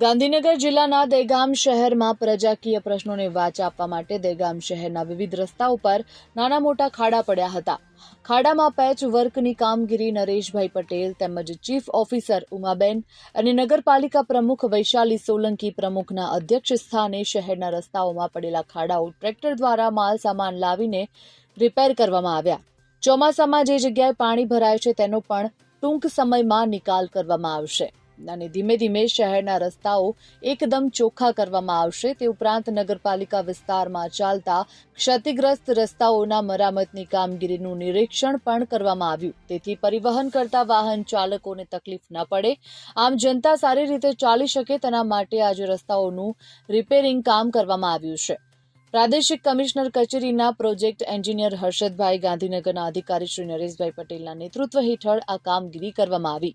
ગાંધીનગર જિલ્લાના દહેગામ શહેરમાં પ્રજાકીય પ્રશ્નોને વાચા આપવા માટે દહેગામ શહેરના વિવિધ રસ્તા ઉપર નાના મોટા ખાડા પડ્યા હતા. ખાડામાં પેચ વર્કની કામગીરી નરેશભાઈ પટેલ તેમજ ચીફ ઓફિસર ઉમાબેન અને નગરપાલિકા પ્રમુખ વૈશાલી સોલંકી પ્રમુખના અધ્યક્ષ સ્થાને શહેરના રસ્તાઓમાં પડેલા ખાડાઓ ટ્રેક્ટર દ્વારા માલ સામાન લાવીને રિપેર કરવામાં આવ્યા. ચોમાસામાં જે જગ્યાએ પાણી ભરાય છે તેનો પણ ટૂંક સમયમાં નિકાલ કરવામાં આવશે. અને ધીમે ધીમે શહેરના રસ્તાઓ એકદમ ચોખ્ખા કરવામાં આવશે. તે ઉપરાંત નગરપાલિકા વિસ્તારમાં ચાલતા ક્ષતિગ્રસ્ત રસ્તાઓના મરામતની કામગીરીનું નિરીક્ષણ પણ કરવામાં આવ્યું. તેથી પરિવહન કરતા વાહન ચાલકોને તકલીફ ન પડે. આમ જનતા સારી રીતે ચાલી શકે તેના માટે આજે રસ્તાઓનું રિપેરિંગ કામ કરવામાં આવ્યું છે. પ્રાદેશિક કમિશનર કચેરીના પ્રોજેક્ટ એન્જિનિયર હર્ષદભાઈ ગાંધીનગરના અધિકારી શ્રી નરેશભાઈ પટેલના નેતૃત્વ હેઠળ આ કામગીરી કરવામાં આવી.